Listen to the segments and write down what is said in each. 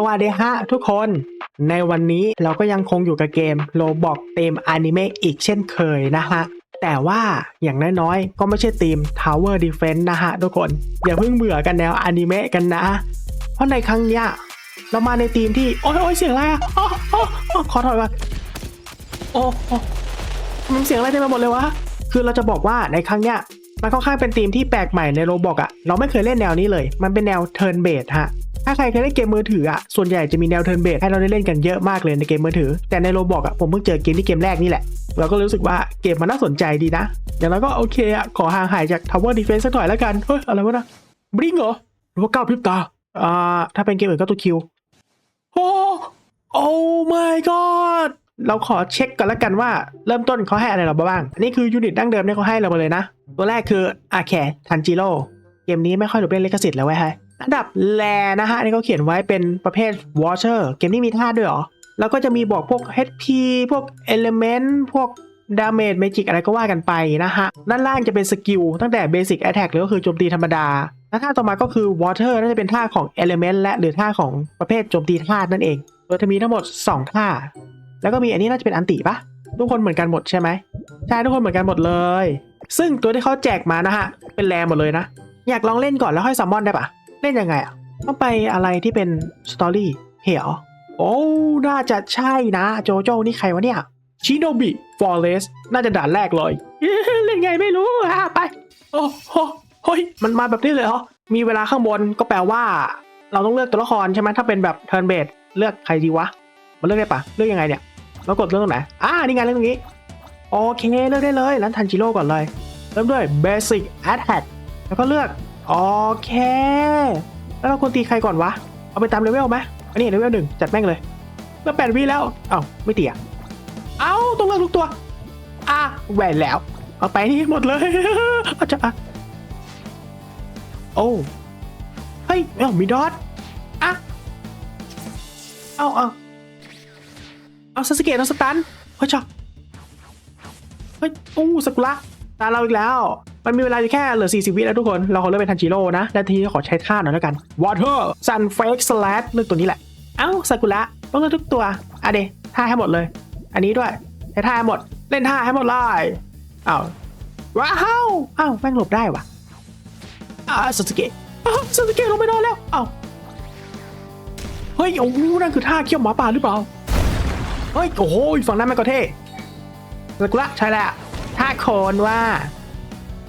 สวัสดีฮะทุกคนในวันนี้เราก็ยังคงอยู่กับเกมโ o บอกเต็มอนิเมะอีกเช่นเคยนะฮะ แต่ว่าอย่างน้อยๆ ก็ไม่ใช่ทีม Tower Defense นะฮะทุกคน อย่าเพิ่งเบื่อกันแนวอนิเมะกันนะ เพราะในครั้งเนี้ยเรามาในทีมที่ โอ้ยโอ้ยเสียงอะไรอะขอถอยก่อนโอ้โอมันเสียงอะไรเต็มไปหมดเลยวะ คือเราจะบอกว่าในครั้งเนี้ยมันค่อนข้างเป็นทีมที่แปลกใหม่ในโรบอกอะเราไม่เคยเล่นแนวนี้เลย มันเป็นแนวเทิร์นเบสฮะ ถ้าใครเคยเล่นเกมมือถืออะส่วนใหญ่จะมีแนวเทิร์นเบสให้เราได้เล่นกันเยอะมากเลยในเกมมือถือ แต่ในโรบอกอะผมเพิ่งเจอเกมที่เกมแรกนี่แหละเราก็รู้สึกว่าเกมมันน่าสนใจดีนะ อย่างนั้นก็โอเคอะขอห่างหายจาก Tower Defense สักหน่อยแล้วกันเฮ้ยอะไรวะนะบลิงเหรอหรือว่าก้าวพริบตาอ่าถ้าเป็นเกมอื่นก็ตัวคิวโอ้โอ้ my god เราขอเช็คก่อนแล้วกันว่าเริ่มต้นเขาให้อะไรเราบ้าง อันนี้คือยูนิตดั้งเดิมที่เขาให้เรามาเลยนะ ตัวแรกคืออาแคทันจิโร่เกมนี้ไม่ค่อยหลบเล่นลิขสิทธิ์แล้วไว้ย ฮะอันดับแลนะฮะอันนี้เขาเขียนไว้เป็นประเภท Watcher เกมนี้มีท่าด้วยหรอ แล้วก็จะมีบอกพวก HP พวก Element พวก Damage Magic อะไรก็ว่ากันไปนะฮะ ด้านล่างจะเป็นสกิลตั้งแต่ Basic Attack หรือก็คือโจมตีธรรมดาแล้วท่าต่อมาก็คือ Water น่าจะเป็นท่าของ Element และหรือท่าของประเภทโจมตีธาตุนั่นเองโดยจะมีทั้งหมด 2 ท่า แล้วก็มีอันนี้น่าจะเป็นอันติปะทุกคนเหมือนกันหมดใช่ไหมใช่ทุกคนเหมือนกันหมดเลย ซึ่งตัวที่เขาแจกมานะฮะเป็นแรหมดเลยนะ อยากลองเล่นก่อนแล้วค่อยซัมมอนได้ปะ เล่นยังไงอะต้องไปอะไรที่เป็นสตอรี่เหรอโอ้น่าจะใช่นะ โจโจ้นี่ใครวะเนี่ยชิโนบิฟอเรสน่าจะด่านแรกเลยเล่นไงไม่รู้อะไป โอ้โหเฮ้ยมันมาแบบนี้เลยเหรอมีเวลาข้างบนก็แปลว่า เราต้องเลือกตัวละครใช่ไหมถ้าเป็นแบบเทิร์นเบสเลือกใครดีวะมันเลือกได้ปะเลือกยังไงเนี่ยแล้วกดเลือกตรงไหนอ่านี่ไงเลือกตรงนี้โอเคเลือกได้เลยนั้นทันจิโร่ก่อนเลย เริ่มด้วย Basic a t t a c แล้วก็เลือก โอเค แล้วเราควรตีใครก่อนวะ เอาไปตามเลเวลไหมอันนี้เลเวลหนึ่งจัดแม่งเลยแล้วแปดวิแล้ว เอ้าไม่ตีอะเอ้าต้องเลือกทุกตัว อะแหวนแล้ว เอาไปนี่หมดเลยอาจะอะโอ้เฮ้ยเอ้ามีดอทอะเอาเอาเอาซาสเกะโดนสตันเฮ้ยชอเฮ้ยโอ้สกุระตาเราอีกแล้ว มันมีเวลาอยู่แค่เหลือ 40 วิแล้วทุกคน เราขอเลือกเป็นทันจิโร่นะ แล้วทีนี้ขอใช้ท่าหน่อยแล้วกัน Water Sun Fake Slash เลือกตัวนี้แหละ เอ้าซากุระต้องเลือกทุกตัวอะเดท่าให้หมดเลย อันนี้ด้วยใช้ท่าให้หมด เล่นท่าให้หมดเลยอ้าวว้าวอ้าวแม่งหลบได้วะอ่าซาสเกะอ้าวซาสเกะลงไปนอนแล้วอ้าวเฮ้ยโอ้โหนั่นคือท่าเขี้ยวหมาป่าหรือเปล่า เฮ้ย โอ้โหฝั่งนั้นมันก็เท่ซากุระใช่แล้วท่าโคนว่า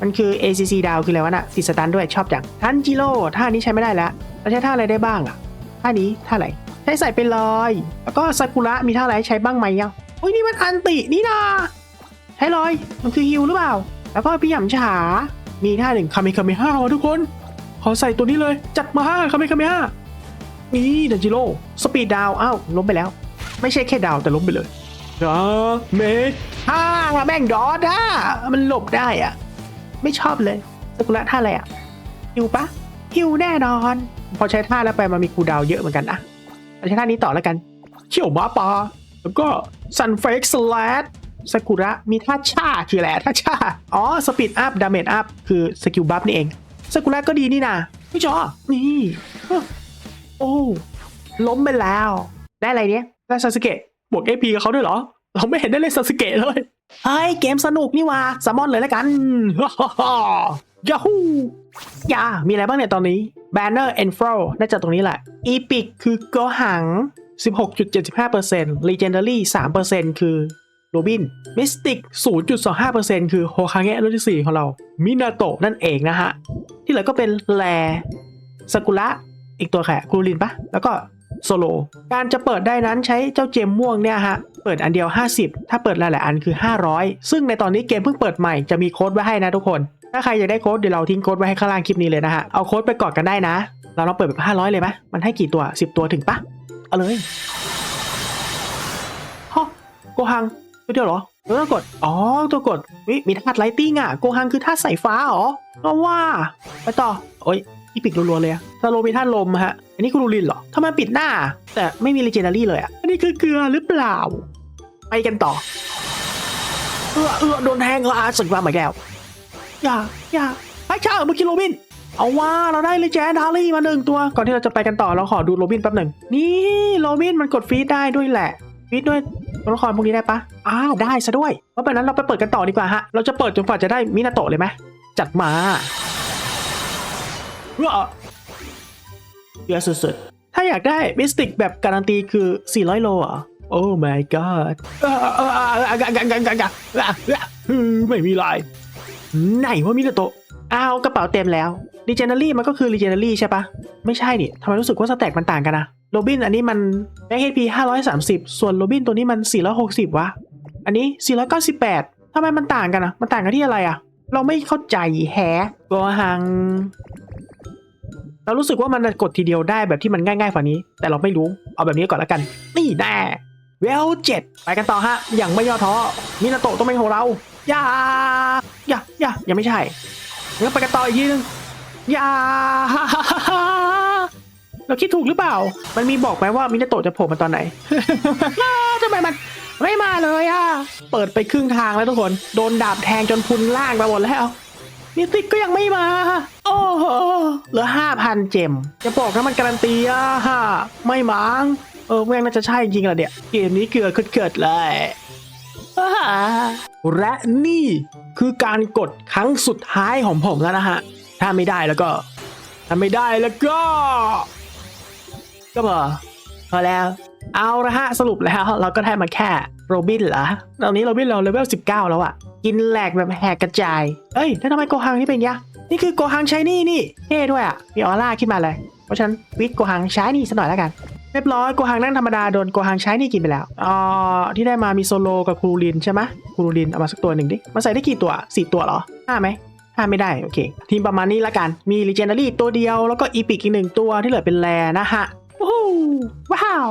มันคือ ACC ดาวคืออะไรวะน่ะติดสตันด้วยชอบจังทันจิโร่ท่านี้ใช้ไม่ได้แล้วแล้วใช้ท่าอะไรได้บ้างอะท่านี้ท่าอะไรใช้ใส่ไปเลยแล้วก็ซากุระมีท่าอะไรใช้บ้างไหมยังโอ้ยนี่มันอันตินี่นาใช้เลยมันคือฮิวหรือเปล่า แล้วก็พี่หยำฉามีท่าหนึ่งคาเมคาเมฮ่าทุกคน ขอใส่ตัวนี้เลยจัดมาห้าคาเมคาเมฮ่านี่ทันจิโร่สปีดดาวอ้าวล้มไปแล้ว ไม่ใช่แค่ดาวแต่ล้มไปเลยดาเมฮ่าแม่งดอดอะมันหลบได้อะ ไม่ชอบเลยสกุระท่าอะไรอะฮิวปะฮิวแน่นอน พอใช้ท่าแล้วไปมันมีคูดาวเยอะเหมือนกันนะเราใช้ท่านี้ต่อแล้วกันเขี่ยวมาปาแล้วก็ซันเฟกสแลดสกุระมีท่าชาคืออะไรท่าชาอ๋อสปีดอัพดาเมจอัพคือสกิลบัฟนี่เองสกุระก็ดีนี่นะพี่จอนี่เอ้อโอ้ล้มไปแล้ว ได้อะไรเนี้ยได้ซาสเกะบวกเอพีกับเขาด้วยเหรอ เราไม่เห็นได้เลยซาสเกะเลย เฮ้ยเกมสนุกนี่ว่าสมอนเลยแล้วกันยาฮูยามีอะไรบ้างเนี่ยตอนนี้ Banner and f r o น่าจะตรงนี้แหละ Epic คือโกหัง 16.75% Legendary 3%คือโรบิน Mystic 0.25%คือโฮคาเงะรุ่นที่ 4 ของเรา มินาโตะนั่นเองนะฮะ ที่เหลือก็เป็นแลสกุระอีกตัวแค่คูรินปะแล้วก็ โซโลการจะเปิดได้นั้นใช้เจ้าเจมม่วงเนี่ยฮะ เปิดอันเดียว 50 ถ้าเปิดหลายๆอันคือ 500 ซึ่งในตอนนี้เกมเพิ่งเปิดใหม่จะมีโค้ดไว้ให้นะทุกคน ถ้าใครอยากได้โค้ดเดี๋ยวเราทิ้งโค้ดไว้ให้ข้างล่างคลิปนี้เลยนะฮะ เอาโค้ดไปกอดกันได้นะ เราลองเปิดแบบ500 เลยไหมมันให้กี่ตัว 10 ตัวถึงปะเอาเลยฮะโกหังตัวเดียวเหรอตัวกด อ๋อ ตัวกดวิมีธาตุไลติ้งอะ โกหังคือธาตุสายฟ้าเหรอก็ว่า ไปต่อ โอ้ย อีปิกรัวๆเลยอะซาโลมีท่านลมฮะ อันนี้คูรูลินเหรอทำไมปิดหน้า แต่ไม่มีเลเจนดารี่เลยอะอันนี้คือเกลือหรือเปล่า ไปกันต่อ เออเออโดนแทงก็อาสึกว่าใหม่แล้ว อย่า อย่าไอ้ชาเมื่อกี้โรบิน เอาว่าเราได้เลยแจนดารี่มาหนึ่งตัว ก่อนที่เราจะไปกันต่อเราขอดูโรบินแป๊บหนึ่ง นี่โรบินมันกดฟีดได้ด้วยแหละฟีดด้วยตัวละครพวกนี้ได้ปะอ้าวได้ซะด้วย เพราะฉะนั้นเราไปเปิดกันต่อดีกว่าฮะ เราจะเปิดจนกว่าจะได้มินาโตะเลยไหมจัดมา เยอะสุดๆ ถ้าอยากได้มิสติกแบบการันตีคือ 400 โลอะโอ้ my god ไม่มีลาย ไหนว่ามิโตะอ้าวกระเป๋าเต็มแล้วรีเจนเนอรี่มันก็คือรีเจนเนอรี่ใช่ปะไม่ใช่นี่ทำไมรู้สึกว่าสแต็กมันต่างกันนะโรบินอันนี้มันแม็กเอดพีห้าร้อยสามสิบส่วนโรบินตัวนี้มันสี่ร้อยหกสิบวะ อันนี้สี่ร้อยเก้าสิบแปดทำไมมันต่างกันอะมันต่างกันที่อะไรอะเราไม่เข้าใจแฮะกอหัง เรารู้สึกว่ามันกดทีเดียวได้แบบที่มันง่ายๆฝ่านี้ แต่เราไม่รู้เอาแบบนี้ก่อนแล้วกัน นี่แน่เวลเจ็ดไปกันต่อฮะ อย่างไม่ย่อท้อมินาโตะต้องเป็นของเราอย่าอย่าอย่ายังไม่ใช่งั้นไปกันต่ออีกทีนึงอย่าเราคิดถูกหรือเปล่า มันมีบอกไหมว่ามินาโตะจะโผล่มาตอนไหนทำไมมันไม่มาเลยอะ เปิดไปครึ่งทางแล้วทุกคน โดนดาบแทงจนพุนล่างไปหมดแล้ว มิติกก็ยังไม่มา โอ้โหเหลือห้าพันเจม จะบอกนะมันการันตีอะฮะไม่มั้งเออแม่งน่าจะใช่จริงๆแหละเนี่ย เกมนี้เกือเกิดเลยและนี่คือการกดครั้งสุดท้ายของผมแล้วนะฮะ ถ้าไม่ได้แล้วก็ถ้าไม่ได้แล้วก็ ก็พอพอแล้ว เอาละฮะสรุปแล้วเราก็ได้มาแค่โรบินเหรอตอนนี้โรบินเราเลเวล19 แล้วอะ กินแหลกแบบแหกกระจาย เอ้ย แล้วทำไมโกฮังนี่เป็นยะ นี่คือโกฮังชายนี่นี่เท่ด้วยอะมีออร่าขึ้นมาเลย เพราะฉะนั้นวิทย์โกฮังชายนี่สักหน่อยแล้วกัน เรียบร้อยโกฮังนั่งธรรมดาโดนโกฮังชายนี่กินไปแล้วอ่าที่ได้มามีโซโลกับครูลินใช่ไหมครูลินเอามาสักตัวหนึ่งดิ มาใส่ได้กี่ตัวสี่ตัวเหรอห้าไหมห้าไม่ได้โอเค ทีมประมาณนี้ละกัน มี Legendary ตัวเดียว แล้วก็อีพิกอีกหนึ่งตัวที่เหลือเป็นแรนะฮะโอ้ว้าว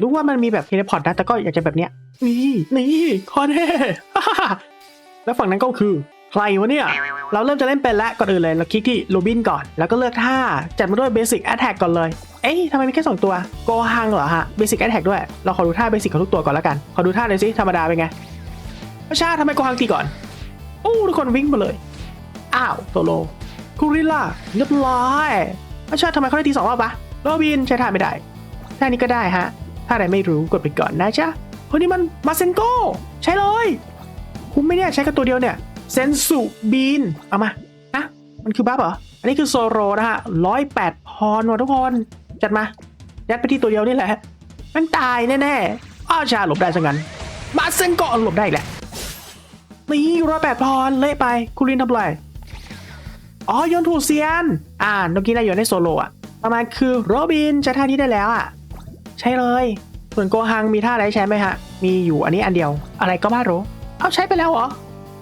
รู้ว่ามันมีแบบเทเลพอร์ตนะแต่ก็อยากจะแบบเนี้ยนี่นี่คอนเฮ่ แล้วฝั่งนั้นก็คือใครวะเนี่ย เราเริ่มจะเล่นเป็นแล้วก่อนอื่นเลย เราคลิกที่โรบินก่อน แล้วก็เลือกท่า จัดมาด้วยเบสิ c แอ t แทกก่อนเลย เอ๊ะทำไมมีแค่ 2 ตัว โกฮังเหรอฮะเบสิ c แอ t แทกด้วย เราขอดูท่าเบสิ c ของทุกตัวก่อนแล้วกัน ขอดูท่าเลยสิ ธรรมดาเป็นไงประชาทำไมโกฮังตีก่อน โอ้ทุกคนวิ่งมาเลย อ้าวโซโลคูริล่าเรียบร้อยประชาทำไมเขาได้ทีสองรอบปะโรบินใช้ท่าไม่ได้ ท่านี้ก็ได้ฮะ ถ้าใดไม่รู้กดไปก่อนนะจ๊ะคนนี้มันมาเซนโกใช้เลย คุ้มไหมเนี่ยใช้กับตัวเดียวเนี่ยเซนสุบีนเอามานะมันคือบัฟเหรอ อันนี้คือโซโรนะฮะร้อยแปดพรว่ะทุกคน จัดมา ยัดไปที่ตัวเดียวนี่แหละมันตายแน่ๆอ้าวชาหลบได้ซะงั้นมาเซนโกหลบได้แหละนี่ร้อยแปดพรเละไปคุรินทำไรอ๋อโยนถูกเซียน อ่าเมื่อกี้นายโยนให้โซโลอะประมาณคือโรบินใช้ท่านี้ได้แล้วอะใช่เลย ส่วนโกฮังมีท่าอะไรใช้ไหมฮะ มีอยู่อันนี้อันเดียว อะไรก็ไม่รู้ เอาใช้ไปแล้วเหรอ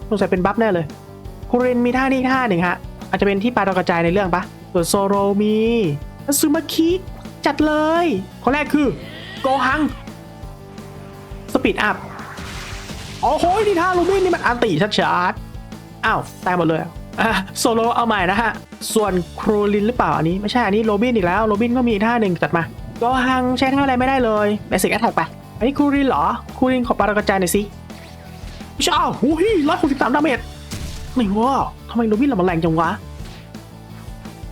สงสัยเป็นบัฟแน่เลยคูรินมีท่านี้ท่าหนึ่งฮะ อาจจะเป็นที่ปลาดาวกระจายในเรื่องปะส่วนโซโรมีซูมาคิจัดเลยคนแรกคือโกฮังสปีดอัพโอ้โหนี่ท่าโรบินนี่มันอันติชัดๆอ้าวตายหมดเลยอะโซโลเอาใหม่นะฮะ ส่วนครูลินหรือเปล่าอันนี้ไม่ใช่อันนี้โรบินอีกแล้วโรบินก็มีท่าหนึ่งจัดมาโกฮังใช้ท่าอะไรไม่ได้เลยเบสิกแอทแทกไปอันนี้ครูลินเหรอครูลินขอปลากระจายหน่อยสิ ช้าวหูยร้อยหกสิบสามดาเมจไม่ว้าทำไมโรบินเรามันแรงจังวะ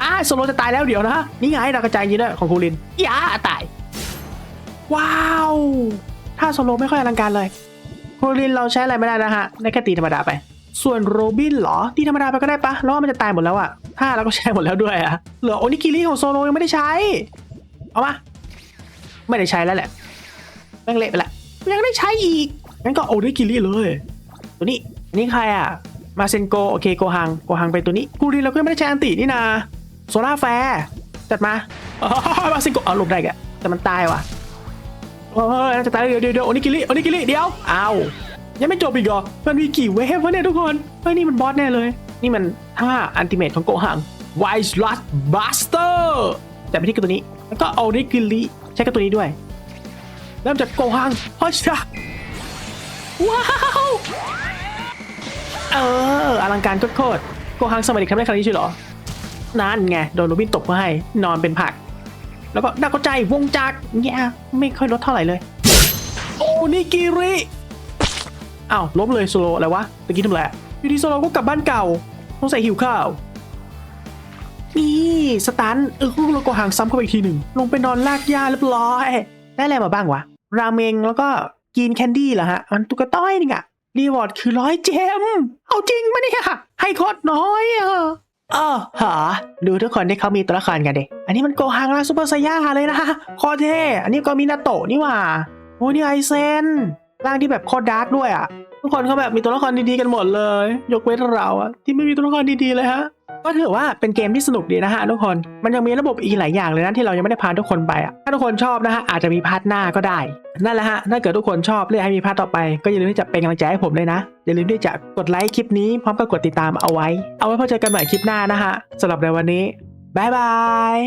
อ้าโซโลจะตายแล้วเดี๋ยวนะ นี่ไงดาวกระจายยิงด้วยของคูลินอย่าตาย ว้าว ถ้าโซโลไม่ค่อยอลังการเลยคูลินเราใช้อะไรไม่ได้นะฮะ ได้แค่ตีธรรมดาไป ส่วนโรบินเหรอ ตีธรรมดาไปก็ได้ปะแล้วว่ามันจะตายหมดแล้วอะถ้าเราก็ใช้หมดแล้วด้วยอะเหลือโอนิกิริของโซโลยังไม่ได้ใช้ เอามา ไม่ได้ใช้แล้วแหละแม่งเละไปละยังได้ใช้อีกงั้นก็โอนิกิริเลย ตัวนี้นี่ใครอะ มาเซนโกโอเคโกฮังโกฮังไปตัวนี้กูดีเราก็ไม่ได้ใช้อันตินี่นาโซล่าแฟร์จัดมามาเซนโกเอาหลบได้แกแต่มันตายว่ะเฮ้ยน่าจะตายเดี๋ยวเดี๋ยวเดียวโอนิกิริโอนิกิริเดี๋ยวเอายังไม่จบอีกเหรอมันมีกี่เวฟวะเนี่ยทุกคนเฮ้ยนี่มันบอสแน่เลย นี่มันท่าอันติเมทของโกฮัง Wise Lust Buster แต่ไม่ที่กับตัวนี้แล้วก็โอนิกิริใช้กับตัวนี้ด้วย เริ่มจากโกฮังเฮ้ยจ้ะ ว้าวเอออลังการโคตรโกฮังสมัยเด็กทำได้ขนาดนี้ใช่หรอนั่นไงโดนโรบินตบมาให้นอนเป็นผัก แล้วก็ดักกระจายวงจักรเนี่ยไม่ค่อยลดเท่าไหร่เลย โอ้นิกิริอ้าวล้มเลยโซโลอะไรวะตะกี้ทำอะไรอยู่ดีโซโลก็กลับบ้านเก่าต้องใส่หิวข้าวนี่สตันเออแล้วก็หางซ้ำเข้าไปอีกทีหนึ่งลงไปนอนลากหญ้าเรียบร้อยได้อะไรมาบ้างวะราเมงแล้วก็ กินแคนดี้เหรอฮะอันตุกต้อยนี่อะรีวอร์ดคือร้อยเจม เอาจริงปะเนี่ยให้โคตรน้อยอะเออหาดูทุกคนที่เขามีตัวละครกันเด็อันนี้มันโกฮังและซูเปอร์ไซย่าเลยนะโคตรเท่อันนี้ก็มีนาโตะนี่หว่าโอ้นี่ไอเซนร่างที่แบบโคตรดาร์กด้วยอะ ทุกคนเขาแบบมีตัวละครดีๆกันหมดเลย ยกเว้นเราอะที่ไม่มีตัวละครดีๆเลยฮะก็ถือว่าเป็นเกมที่สนุกดีนะฮะทุกคน มันยังมีระบบอีกหลายอย่างเลยนะที่เรายังไม่ได้พาทุกคนไปอะถ้าทุกคนชอบนะฮะอาจจะมีพาร์ทหน้าก็ได้ นั่นแหละฮะ ถ้าเกิดทุกคนชอบเรียกให้มีพาร์ทต่อไป ก็อย่าลืมที่จะเป็นกำลังใจให้ผมเลยนะ อย่าลืมที่จะกดไลค์คลิปนี้พร้อมกับกดติดตามเอาไว้ เอาไว้พบเจอกันใหม่คลิปหน้านะฮะสำหรับในวันนี้บายบาย